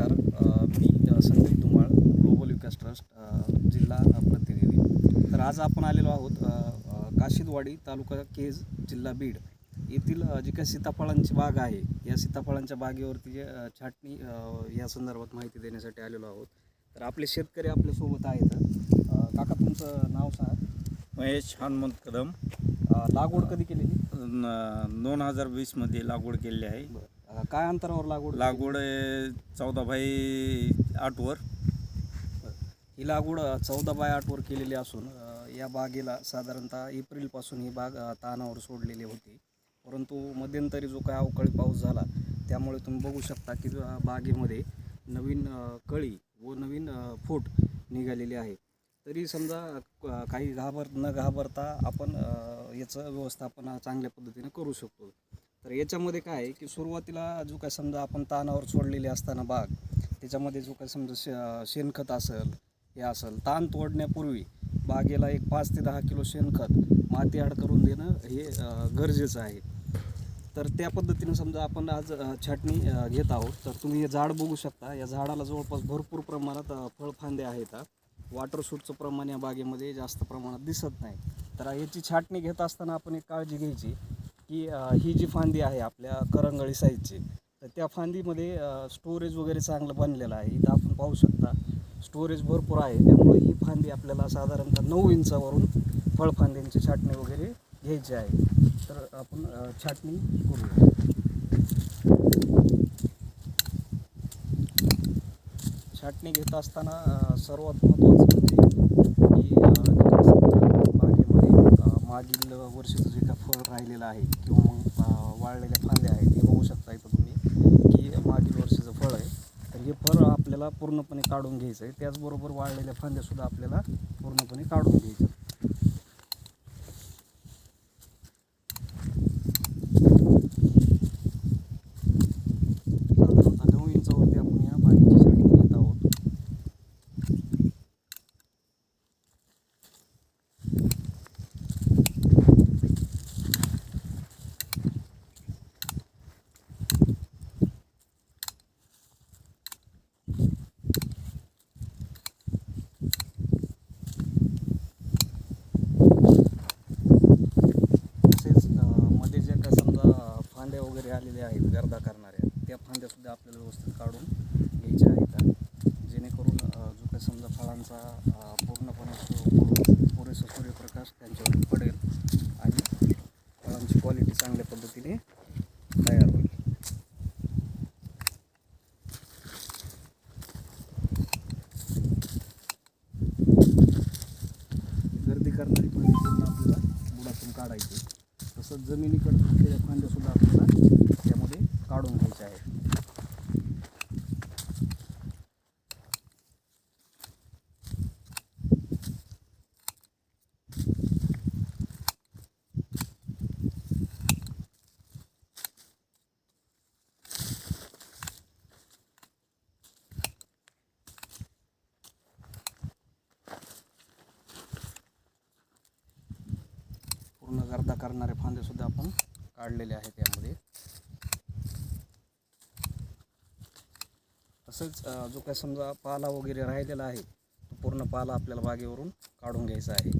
नमस्कार. मी Sandeep Dhumal global Vikas trust जिल्हा प्रतिनिधी. तर आज आपण आलेलो आहोत काशिदवाडी तालुका केज जिल्हा बीड. येथील जी काही सीताफळांची बाग आहे या सीताफळांच्या बागेवरती जे छाटणी या संदर्भात माहिती देण्यासाठी आलेलो आहोत. तर आपले शेतकरी आपल्यासोबत आहेत. काका तुमचं नाव सांगा. महेश हनुमंत कदम. लागवड कधी केलेली? दोन हजार वीसमध्ये लागवड केलेली आहे. अ, काय अंतरावर लागवड? लागवड आहे चौदा बाय आठवर ही लागवड चौदा बाय आठवर केलेली असून अ, या बागेला साधारणतः एप्रिलपासून ही बाग अ, तानावर सोडलेली होती. परंतु मध्यंतरी जो काय अवकाळी पाऊस झाला त्यामुळे तुम्ही बघू शकता की अ, बागेमध्ये नवीन अ, कळी व नवीन अ, फूट निघालेली आहे. तरी समजा अ, काही घाबर न घाबरता आपण अ, याचं व्यवस्थापन चांगल्या पद्धतीने करू शकतो. तर याच्यामध्ये काय आहे की सुरुवातीला जो काय समजा आपण तानावर सोडलेली असताना बाग त्याच्यामध्ये जो काय समजा शे शेणखत असेल हे असेल ताण तोडण्यापूर्वी बागेला एक पाच ते दहा किलो शेणखत माती आड करून देणं हे गरजेचं आहे. तर त्या पद्धतीनं समजा आपण आज छाटणी घेत आहोत. तर तुम्ही हे झाड बघू शकता. या झाडाला जवळपास भरपूर प्रमाणात फळफांद्या फळफांदे आहेत. वॉटर शूटचं प्रमाण या बागेमध्ये जास्त प्रमाणात दिसत नाही. तर याची छाटणी घेत असताना आपण एक काळजी घ्यायची की ही जी फांदी आहे आपल्या करंगळी साईजची तर त्या फांदीमध्ये स्टोरेज वगैरे चांगलं बनलेलं आहे. इथं आपण पाहू शकता स्टोरेज भरपूर आहे. त्यामुळे ही फांदी आपल्याला साधारणतः नऊ इंचावरून फळफांद्यांची छाटणी वगैरे घ्यायची आहे. तर आपण छाटणी करूया. छाटणी घेत असताना सर्वात महत्त्वाचं म्हणजे की अ, समजा बागेमध्ये अ, मागील वर्षीचं जे काय फळ राहिलेलं आहे किंवा मग वाळलेल्या फांद्या आहेत हे बघू शकता इथं तुम्ही की मागील वर्षाचं फळ आहे. तर हे फळ आपल्याला पूर्णपणे काढून घ्यायचं आहे. त्याचबरोबर वाळलेल्या फांद्यासुद्धा आपल्याला पूर्णपणे काढून घ्यायचं साधारणतः नऊ इंचावरती आपण या बागेची छाटणी घेत आहोत तसेच अ, मध्ये ज्या काय समजा अ, फांद्या वगैरे आलेल्या आहेत गर्दा करणाऱ्या त्या फांद्यासुद्धा आपल्याला व्यवस्थित काढून घ्यायच्या आहेत. जेणेकरून जो काही समजा फळांचा पूर्णपणे पुरेसा सूर्यप्रकाश त्यांच्यावर पडेल आणि फळांची क्वालिटी चांगल्या पद्धतीने तयार होईल. गर्दी करणारी पण पूर्ण आपल्याला बुडातून काढायची. तसंच जमिनीकडे असलेल्या फांद्यासुद्धा आपल्याला त्यामध्ये काढून घ्यायच्या आहेत. पूर्ण गर्दा करणारे फांदेसुद्धा आपण काढलेले आहेत यामध्ये. तसंच जो काय समजा पाला वगैरे राहिलेला आहे तो पूर्ण पाला आपल्याला बागेवरून काढून घ्यायचा आहे.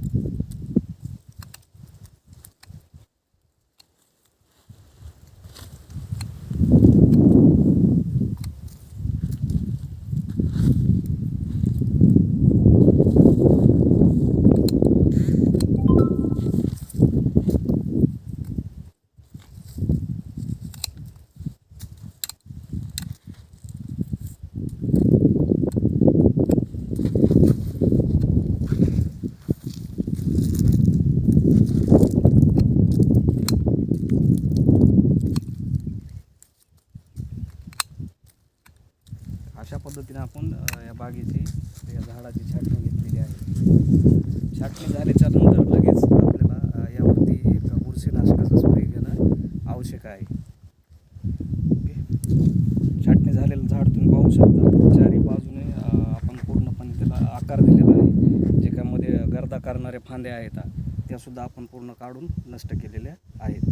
आपण या बागेची या झाडाची छाटणी घेतलेली आहे. छाटणी झाल्याच्यानंतर लगेच आपल्याला यावरती एक बुरशीनाशकाचा स्प्रे घेणं आवश्यक आहे. ओके छाटणी झालेलं झाड तुम्ही पाहू शकता. चारी बाजूने आपण पूर्णपणे त्याला आकार दिलेला आहे. जे काय मध्ये गर्दा करणाऱ्या फांद्या आहेत त्यासुद्धा आपण पूर्ण काढून नष्ट केलेल्या आहेत.